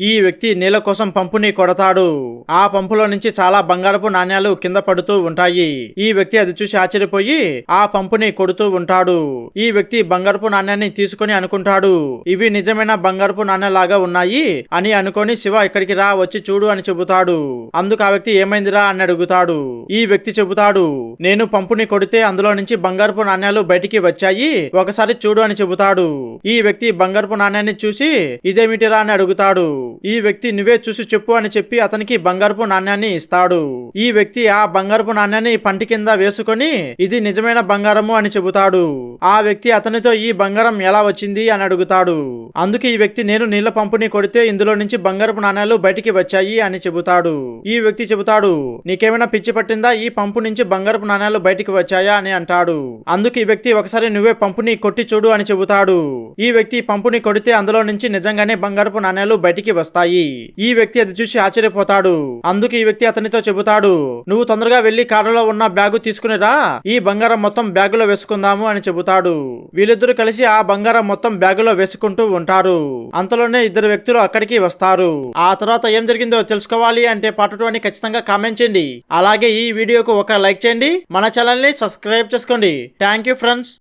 ఈ వ్యక్తి నీళ్ళ కోసం పంపుని కొడతాడు. ఆ పంపులో నుంచి చాలా బంగారపు నాణ్యాలు కింద పడుతూ ఉంటాయి. ఈ వ్యక్తి అది చూసి ఆశ్చర్యపోయి ఆ పంపుని కొడుతూ ఉంటాడు. ఈ వ్యక్తి బంగారపు నాణ్యాన్ని తీసుకుని అనుకుంటాడు. ఇవి నిజమైన బంగారపు నాణ్యలాగా ఉన్నాయి అని అనుకొని శివ ఇక్కడికి రా వచ్చి చూడు అని చెబుతాడు. అందుకు ఆ వ్యక్తి ఏమైందిరా అని అడుగుతాడు. ఈ వ్యక్తి చెబుతాడు నేను పంపుని కొడితే అందులో నుంచి బంగారపు నాణ్యాలు బయటికి వచ్చాయి ఒకసారి చూడు అని చెబుతాడు. ఈ వ్యక్తి బంగారపు నాణ్యాన్ని చూసి ఇదేమిటిరా అని అడుగుతాడు. ఈ వ్యక్తి నువ్వే చూసి చెప్పు అని చెప్పి అతనికి బంగారపు నాణ్యాన్ని ఇస్తాడు. ఈ వ్యక్తి ఆ బంగారపు నాణ్యాన్ని పంటి కింద వేసుకొని ఇది నిజమైన బంగారము అని చెబుతాడు. ఆ వ్యక్తి అతనితో ఈ బంగారం ఎలా వచ్చింది అని అడుగుతాడు. అందుకే ఈ వ్యక్తి నేను నీళ్ళ పంపుని కొడితే ఇందులో నుంచి బంగారపు నాణ్యాలు బయటికి వచ్చాయి అని చెబుతాడు. ఈ వ్యక్తి చెబుతాడు నీకేమైనా పిచ్చి పట్టిందా? ఈ పంపు నుంచి బంగారపు నాణ్యాలు బయటికి వచ్చాయా? అని అంటాడు. అందుకు ఈ వ్యక్తి ఒకసారి నువ్వే పంపుని కొట్టి చూడు అని చెబుతాడు. ఈ వ్యక్తి పంపుని కొడితే అందులో నుంచి నిజంగానే బంగారపు నాణ్యాలు బయటికి వస్తాయి. ఈ వ్యక్తి అది చూసి ఆశ్చర్యపోతాడు. అందుకు ఈ వ్యక్తి అతనితో చెబుతాడు నువ్వు తొందరగా వెళ్ళి కారులో ఉన్న బ్యాగు తీసుకుని రా. ఈ బంగారం మొత్తం బ్యాగులో వేసుకుందాము అని చెబుతాడు. వీళ్ళిద్దరూ కలిసి ఆ బంగారం మొత్తం బ్యాగులో వేసుకుంటూ ఉంటారు. అంతలోనే ఇద్దరు వ్యక్తులు అక్కడికి వస్తారు. ఆ తర్వాత ఏం జరిగిందో తెలుసుకోవాలి అంటే పార్ట్ టూ అని ఖచ్చితంగా కామెంట్ చేయండి. అలాగే ఈ వీడియోకు ఒక లైక్ చేయండి. మన ఛానల్ని సబ్స్క్రైబ్ చేసుకోండి. Thank you friends.